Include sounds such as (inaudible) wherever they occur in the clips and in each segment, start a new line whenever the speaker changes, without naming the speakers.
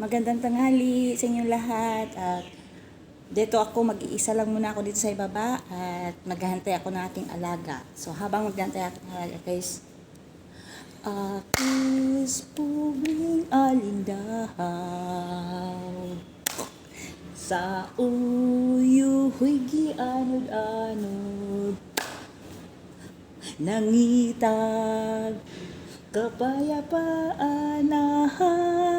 Magandang tanghali sa inyong lahat at dito ako mag-iisa lang muna ako dito sa ibaba at maghahantay ako ng aking alaga. So habang maghahantay ako ng alaga guys, Akis pubing alindahaw Sa uyo huigi anod-anod Nangitag kapayapaan nahay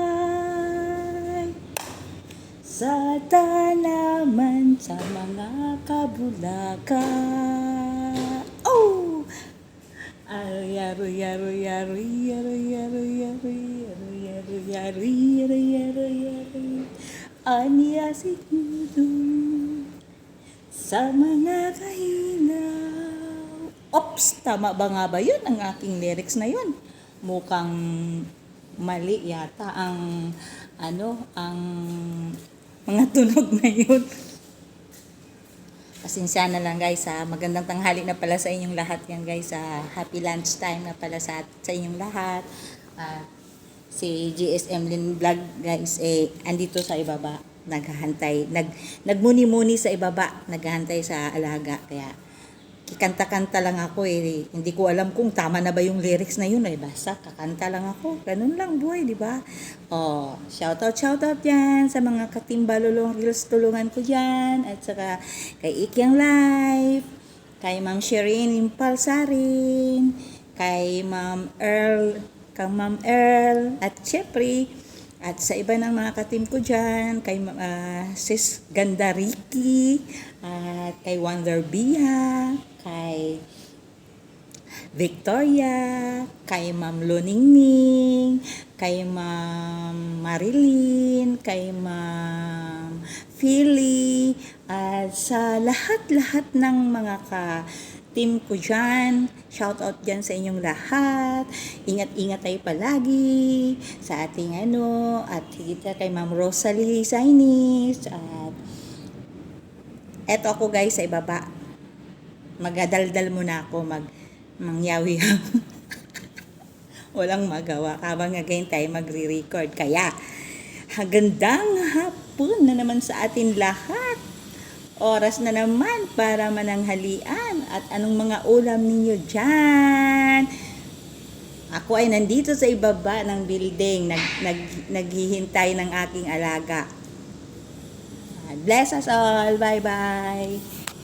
Sa tanaman sa mga kabulaka Oh! Aroy, aroy, aroy, aroy, aroy, aroy, aroy, aroy, aroy, aroy, aroy, aroy, aroy. Anya si Dudong sa mga kahilaw. Ops! Tama ba nga ba yun? Ang aking lyrics na yun. Mukhang mali yata ang ano, ang mga tunog na yun. Pasensya na lang guys ha. Magandang tanghali na pala sa inyong lahat yan guys ha. Happy lunch time na pala sa, sa inyong lahat. At si GSM Lin Vlog guys eh andito sa ibaba naghahantay nag nagmuni-muni sa ibaba naghahantay sa alaga kaya kikanta-kanta lang ako eh. Hindi ko alam kung tama na ba yung lyrics na yun eh. Basta kakanta lang ako. Ganun lang buhay di ba? Oh shout out shout out yan sa mga katimbalulong reels tulungan ko yan. At saka kay Ikyang Life kay Ma'am Shireen Impalsarin kay Ma'am Earl kay Ma'am Earl at syempre at sa iba ng mga katim ko dyan, kay ah, Sis Ganda Ricky, at kay Wonder Bia, kay Victoria, kay Ma'am Luningning, kay Ma'am Marilyn, kay Ma'am Philly, at sa lahat-lahat ng mga ka team ko dyan. Shout out dyan sa inyong lahat. Ingat-ingat tayo palagi sa ating ano, at higit kay Ma'am Rosalie Sainis, at eto ako guys sa ibaba. Magadaldal muna ako, mag mangyawi (laughs) Walang magawa. Habang again tayo magre-record. Kaya, hagandang hapon na naman sa atin lahat. Oras na naman para mananghalian at anong mga ulam ninyo dyan. Ako ay nandito sa ibaba ng building, nag, nag, naghihintay ng aking alaga. Bless us all. Bye-bye.